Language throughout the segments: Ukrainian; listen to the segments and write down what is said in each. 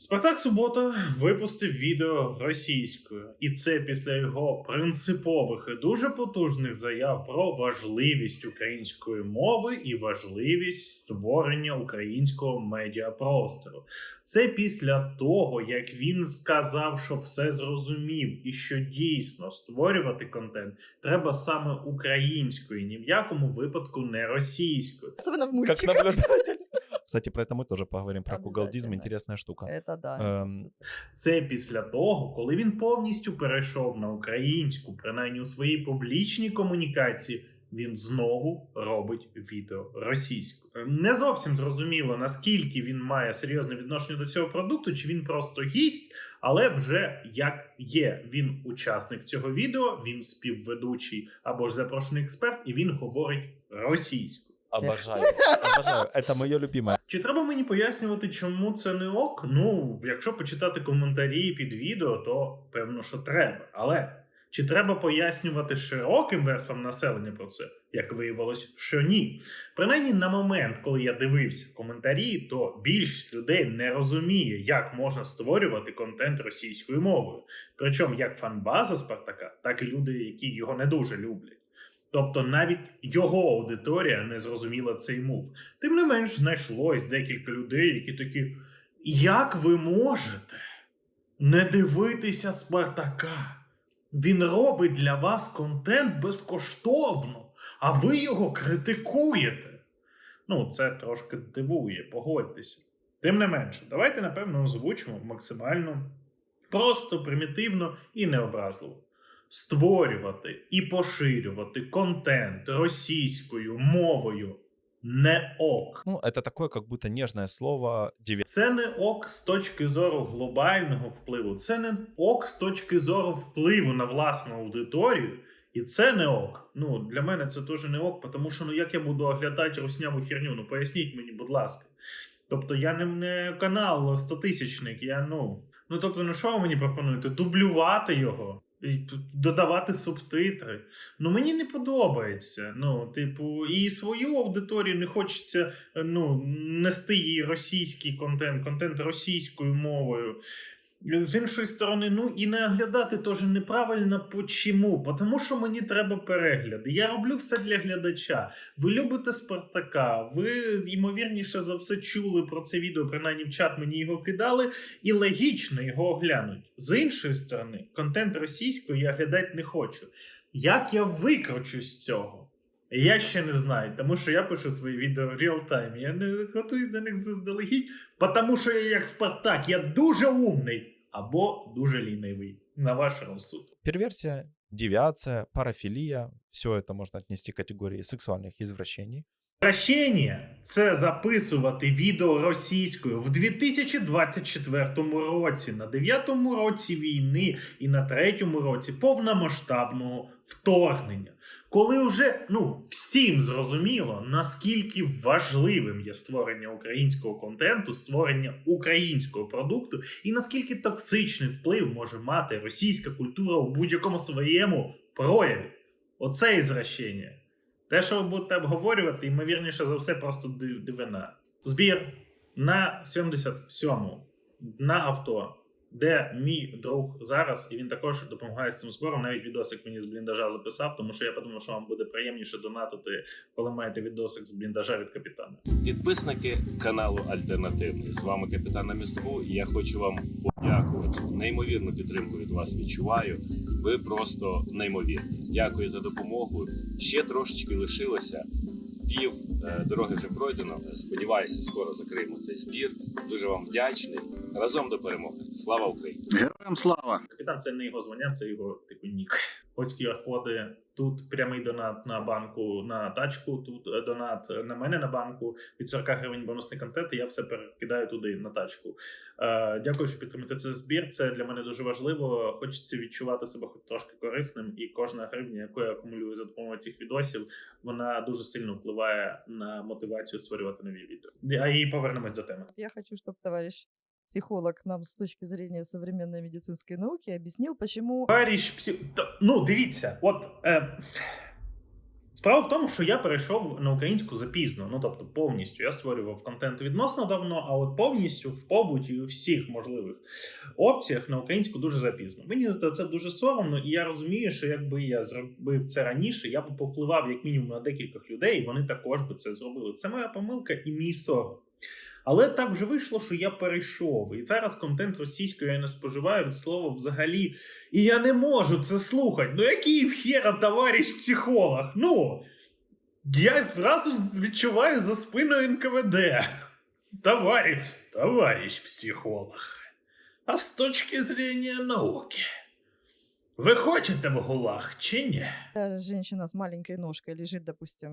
Спартак Субота випустив відео російською, і це після його принципових і дуже потужних заяв про важливість української мови і важливість створення українського медіапростору. Це після того, як він сказав, що все зрозумів, і що дійсно створювати контент треба саме українською, ні в якому випадку не російською. Особенно в мультиках. наблюдатель. Кстати, про это мы тоже поговорим. Про кугалдизм. Обязательно. Интересная штука. Это да. Эм, супер. Це після того, коли він повністю перейшов на українську, принаймні у своїй публічній комунікації, він знову робить відео російською. Не зовсім зрозуміло, наскільки він має серйозне відношення до цього продукту, чи він просто гість, але вже як є. Він учасник цього відео, він співведучий або ж запрошений експерт, і він говорить російською. Обожаю. Обожаю. Это мое любимое. Чи треба мені пояснювати, чому це не ок? Ну, якщо почитати коментарі під відео, то певно, що треба. Але чи треба пояснювати широким верствам населення про це? Як виявилось, що ні. Принаймні, на момент, коли я дивився коментарі, то більшість людей не розуміє, як можна створювати контент російською мовою. Причому як фанбаза Спартака, так і люди, які його не дуже люблять. Тобто навіть його аудиторія не зрозуміла цей мув. Тим не менш, знайшлось декілька людей, які такі: як ви можете не дивитися Спартака? Він робить для вас контент безкоштовно, а ви його критикуєте. Ну, це трошки дивує, погодьтеся. Тим не менше, давайте, напевно, озвучимо максимально просто, примітивно і необразливо. Створювати і поширювати контент російською мовою не ок. Ну, это такое, как будто нежное слово Це не ок з точки зору глобального впливу, це не ок з точки зору впливу на власну аудиторію. І це не ок. Ну, для мене це теж не ок, тому що ну як я буду оглядати русняву херню? Ну поясніть мені, будь ласка. Тобто я не, не канал стотисячник, я ну. Ну тобто, ну що ви мені пропонуєте? Дублювати його, додавати субтитри. Ну мені не подобається. Ну, типу, і свою аудиторію не хочеться е, ну, нести їй російський контент, контент російською мовою. З іншої сторони, ну і не оглядати теж неправильно почому. Тому що мені треба перегляди. Я роблю все для глядача. Ви любите Спартака, ви ймовірніше за все чули про це відео, принаймні в чат мені його кидали, і логічно його оглянуть. З іншої сторони, контент російською я глядати не хочу. Як я викручусь з цього? Я ще не знаю, тому що я пишу свої відео реал-тайм. Я не готуюсь до них заздалегідь, тому що я як Спартак, я дуже умний або дуже лінивий. На ваш розсуд. Перверсия, девиация, парафилия. Все это можно отнести к категории сексуальных извращений. Прощення це записувати відео російською в 2024 році, на 9-му році війни і на 3-му році повномасштабного вторгнення. Коли вже ну всім зрозуміло, наскільки важливим є створення українського контенту, створення українського продукту, і наскільки токсичний вплив може мати російська культура у будь-якому своєму прояві. Оце ізвращення. Те, що ви будете обговорювати, ймовірніше за все, просто дивина. Збір на 77-му на авто, де мій друг зараз, і він також допомагає з цим збором. Навіть відосик мені з бліндажа записав, тому що я подумав, що вам буде приємніше донатити, коли маєте відосик з бліндажа від капітана. Підписники каналу Альтернативний. З вами капітан на містку. Я хочу вам подякувати. Неймовірну підтримку від вас відчуваю. Ви просто неймовірні. Дякую за допомогу. Ще трошечки лишилося. Пів е, дороги вже пройдено. Сподіваюся, скоро закриємо цей збір. Дуже вам вдячний. Разом до перемоги. Слава Україні! Героям слава! Капітан це не його звання, це його типу нік. Ось QR-коди. Тут прямий донат на банку на тачку, тут е, донат на мене на банку від 40 гривень бонусний контент. І я все перекидаю туди на тачку. Е, дякую, що підтримуєте цей збір. Це для мене дуже важливо. Хочеться відчувати себе хоч трошки корисним, і кожна гривня, яку я акумулюю за допомогою цих відосів, вона дуже сильно впливає на мотивацію створювати нові відео. А і повернемось до теми. Я хочу, чтобы товарищ психолог нам с точки зрения современной медицинской науки объяснил, почему Товариш псі... Ну, дивіться, от. Е... Справа в тому, що я перейшов на українську запізно, ну тобто повністю. Я створював контент відносно давно, а от повністю в побуті у всіх можливих опціях на українську дуже запізно. Мені за це дуже соромно, і я розумію, що якби я зробив це раніше, я б повпливав як мінімум на декількох людей, і вони також би це зробили. Це моя помилка і мій сором. Але так вже вийшло, що я перейшов. І зараз контент російською я не споживаю від слова взагалі. І я не можу це слухати. Ну який в хера товариш психолог? Ну я зразу відчуваю за спиною НКВД. Товарищ, товарищ психолог. А з точки зрения науки. Ви хочете в гулах, чи ні? Когда женщина с маленькой ножкой лежит, допустим,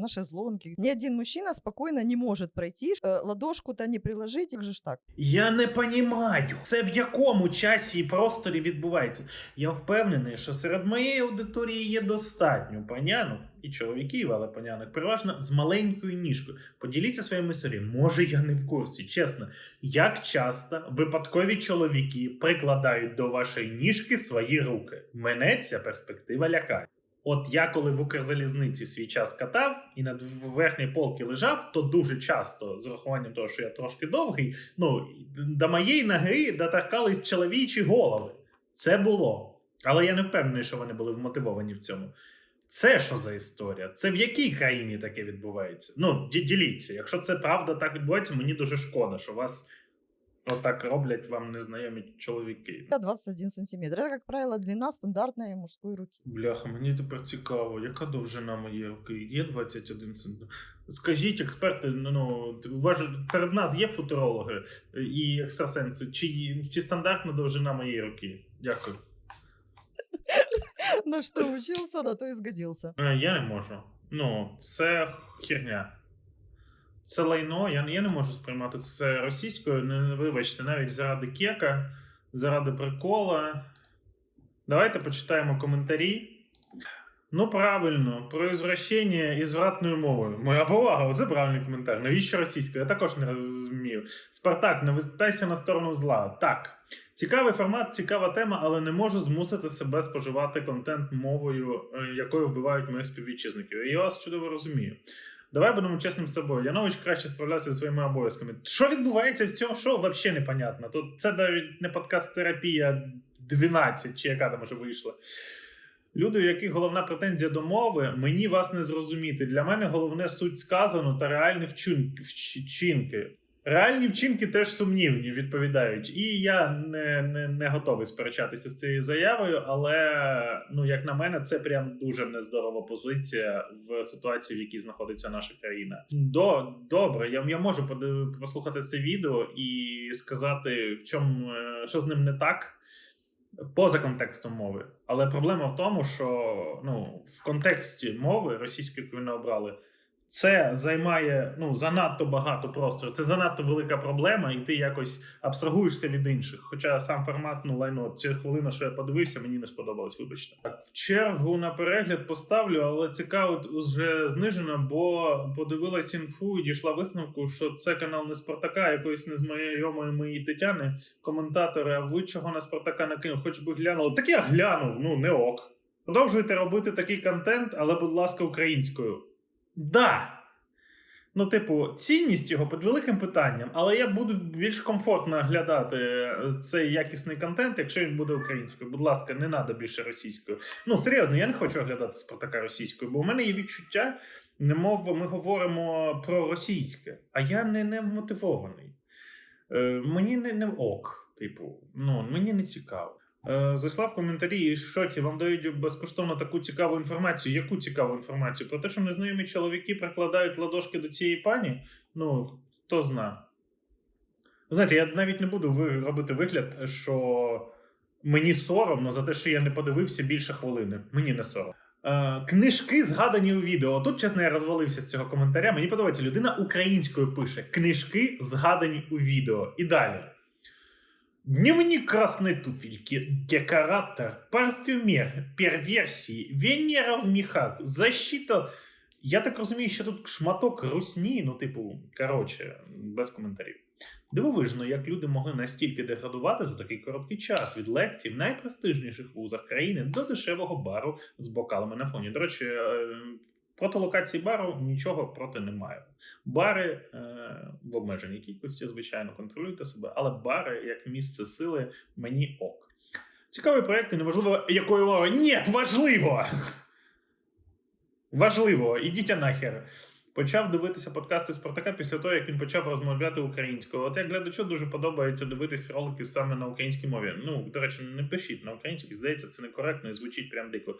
на шезлонге, ни один мужчина спокойно не может пройти, э, ладошку-то не приложить, как же ж так? Я не понімаю, це в якому часі і просторі відбувається. Я впевнений, що серед моєї аудиторії є достатньо панянок і чоловіків, але панянок переважно з маленькою ніжкою. Поділіться своїми історіями. Може, я не в курсі. Чесно, як часто випадкові чоловіки прикладають до вашої ніжки свої руки? Мене ця перспектива лякає. От я коли в Укрзалізниці в свій час катав і на верхній полці лежав, то дуже часто, з урахуванням того, що я трошки довгий, ну до моєї ноги доторкались чоловічі голови. Це було. Але я не впевнений, що вони були вмотивовані в цьому. Це що за історія? Це в якій країні таке відбувається? Ну, діліться. Якщо це правда так відбувається, мені дуже шкода, що вас отак роблять вам незнайомі чоловіки. 21 сантиметр. Это, как правило, длина стандартной мужской руки. Бляха, мені тепер цікаво, яка довжина моєї руки? Є 21 см? Скажіть, експерти, ну, ну у серед нас є футурологи і екстрасенси, чи, чи стандартна довжина моєї руки? Дякую. На что учился, на то и сгодился. Е, Я не можу. Ну, це херня. Це лайно, я, я не можу сприймати це російською. Не вибачте, навіть заради кека, заради прикола. Давайте почитаємо коментарі. Ну, правильно, про ізвращення і звратною мовою. Моя повага, оце правильний коментар. Навіщо російською? Я також не розумію. Спартак, не вертайся на сторону зла. Так. Цікавий формат, цікава тема, але не можу змусити себе споживати контент мовою, е, якою вбивають моїх співвітчизників. Я вас чудово розумію. Давай будемо чесним з собою. Янович краще справлявся зі своїми обов'язками. Що відбувається в цьому шоу, взагалі непонятно. Тут це навіть не подкаст терапія 12, чи яка там вже вийшла. Люди, у яких головна претензія до мови, мені вас не зрозуміти. Для мене головне суть сказано та реальні вчинки. Реальні вчинки теж сумнівні, відповідають. І я не, не, не готовий сперечатися з цією заявою, але ну, як на мене, це прям дуже нездорова позиція в ситуації, в якій знаходиться наша країна. До, добре, я, я можу послухати це відео і сказати, в чому е, що з ним не так. Поза контекстом мови, але проблема в тому, що ну в контексті мови російської, яку вони обрали, це займає ну занадто багато простору. Це занадто велика проблема, і ти якось абстрагуєшся від інших. Хоча сам формат, ну лайно, ця хвилина, що я подивився, мені не сподобалось. Вибачте. Так, в чергу на перегляд поставлю, але цікаво вже знижено, бо подивилась інфу і дійшла висновку, що це канал не Спартака, а якоїсь незнайомої моєї Тетяни. Коментатори, а ви чого на Спартака накинув? Хоч би глянули. Так я глянув, ну не ок. Продовжуйте робити такий контент, але, будь ласка, українською. Да. Ну, типу, цінність його під великим питанням, але я буду більш комфортно глядати е, цей якісний контент, якщо він буде українською. Будь ласка, не треба більше російською. Ну, серйозно, я не хочу оглядати Спартака російською, бо у мене є відчуття, немов ми говоримо про російське, а я не, не мотивований. Е, мені не, не ок, типу, ну, мені не цікаво. Е, Зайшла в коментарі і шоці вам дають безкоштовно таку цікаву інформацію. Яку цікаву інформацію? Про те, що незнайомі чоловіки прикладають ладошки до цієї пані. Ну, хто зна. Знаєте, я навіть не буду робити вигляд, що мені соромно за те, що я не подивився більше хвилини. Мені не соромно. Е, книжки згадані у відео. Тут, чесно, я розвалився з цього коментаря. Мені подобається, людина українською пише: книжки згадані у відео. І далі. Дневник красной туфельки, декоратор, парфюмер, перверсии, Венера в мехах, защита. Я так розумію, що тут шматок русні, ну, типу, коротше, без коментарів. Дивовижно, як люди могли настільки деградувати за такий короткий час від лекцій в найпрестижніших вузах країни до дешевого бару з бокалами на фоні. До речі, е, Проти локації бару нічого проти не маю. Бари е, в обмеженій кількості, звичайно, контролюйте себе, але бари як місце сили мені ок. Цікавий проєкт, неважливо, якої мови. Ні, важливо! Важливо, ідіть нахер. Почав дивитися подкасти Спартака після того, як він почав розмовляти українською. От як глядачу дуже подобається дивитися ролики саме на українській мові. Ну, до речі, не пишіть на українській, здається, це некоректно і звучить прям дико.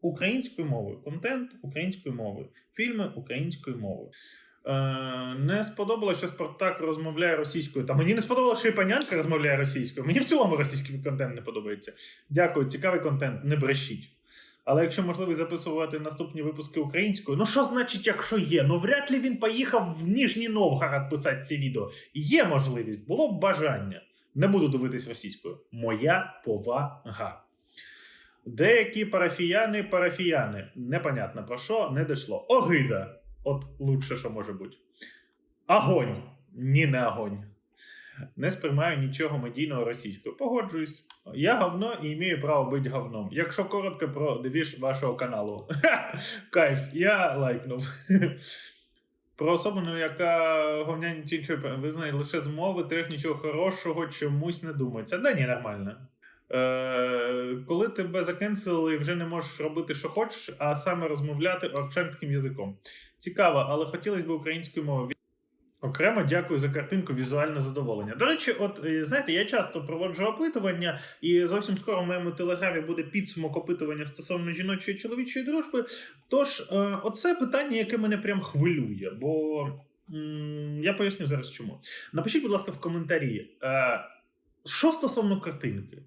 Українською мовою, контент українською мовою, фільми українською мовою. Е, не сподобалося, що Спартак розмовляє російською. Та мені не сподобалося, що і панянка розмовляє російською. Мені в цілому російський контент не подобається. Дякую, цікавий контент, не брешіть. Але якщо можливість записувати наступні випуски українською, ну що значить, якщо є? Ну вряд ли він поїхав в Ніжній Новгород писати ці відео. Є можливість, було б бажання. Не буду дивитись російською. Моя повага. Деякі парафіяни, парафіяни. Непонятно про що, не дійшло. Огида. От лучше, що може бути. Огонь. Ні, не огонь. Не сприймаю нічого медійного російською. Погоджуюсь. Я говно і маю право бути говном. Якщо коротко про девіж вашого каналу. Кайф, я лайкнув. Про особину, яка говняні іншої визнає лише з мови, теж нічого хорошого чомусь не думається. Да ні, нормально. Е, коли тебе закенсили і вже не можеш робити, що хочеш, а саме розмовляти орчанським язиком. Цікаво, але хотілося б українською мовою. Окремо дякую за картинку візуальне задоволення. До речі, от е, знаєте, я часто проводжу опитування, і зовсім скоро в моєму телеграмі буде підсумок опитування стосовно жіночої і чоловічої дружби. Тож, е, оце питання, яке мене прям хвилює, бо м, я поясню зараз чому. Напишіть, будь ласка, в коментарі, е, що стосовно картинки.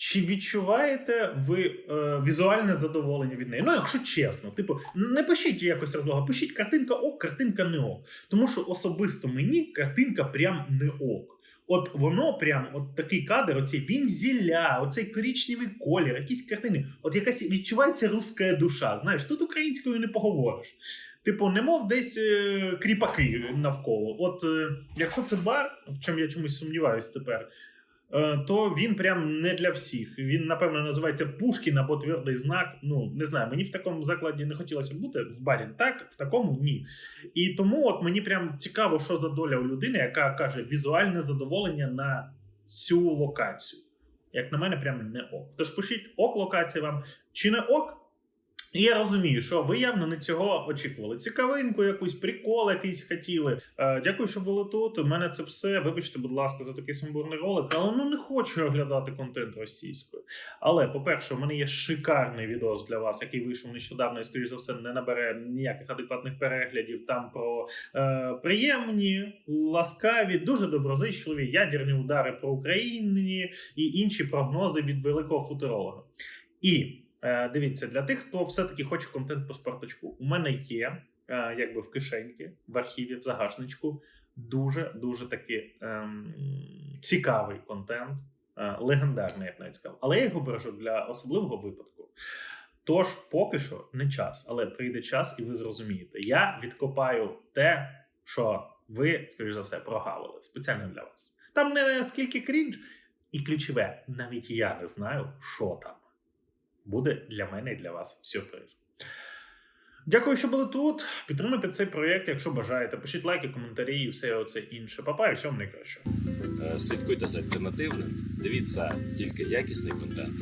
Чи відчуваєте ви е, візуальне задоволення від неї? Ну, якщо чесно, типу, не пишіть якось розлога, пишіть картинка ок, картинка не ок. Тому що особисто мені картинка прям не ок. От воно прям, от такий кадр, оцей вінзіля, оцей корічневий колір, якісь картини. От якась відчувається руська душа. Знаєш, тут українською не поговориш. Типу, немов десь е, кріпаки навколо. От е, якщо це бар, в чому я чомусь сумніваюсь тепер. Е, То він прям не для всіх. Він, напевно, називається Пушкін або твердий знак. Ну, не знаю, мені в такому закладі не хотілося бути в барі. Так, в такому ні. І тому от мені прям цікаво, що за доля у людини, яка каже візуальне задоволення на цю локацію. Як на мене, прям не ок. Тож пишіть ок локація вам чи не ок. І я розумію, що ви явно не цього очікували. Цікавинку, якусь прикол якийсь хотіли. Е, дякую, що були тут. У мене це все. Вибачте, будь ласка, за такий сумбурний ролик, але ну не хочу оглядати контент російською. Але, по-перше, у мене є шикарний відос для вас, який вийшов нещодавно і, скоріш за все, не набере ніяких адекватних переглядів. Там про е, приємні, ласкаві, дуже доброзичливі ядерні удари про Україну і інші прогнози від великого футуролога. І дивіться, для тих, хто все-таки хоче контент по спартачку, у мене є е, якби в кишеньки, в архіві, в загашничку дуже дуже таки ем, цікавий контент, е, легендарний, я б навіть сказав. Але я його бережу для особливого випадку. Тож, поки що не час, але прийде час, і ви зрозумієте. Я відкопаю те, що ви, скоріш за все, прогавили спеціально для вас. Там не скільки крінж, і ключове, навіть я не знаю, що там. Буде для мене і для вас сюрприз. Дякую, що були тут. Підтримайте цей проєкт, якщо бажаєте. Пишіть лайки, коментарі і все оце інше. Папа, і всього найкращого. Е, Слідкуйте за альтернативним. Дивіться тільки якісний контент.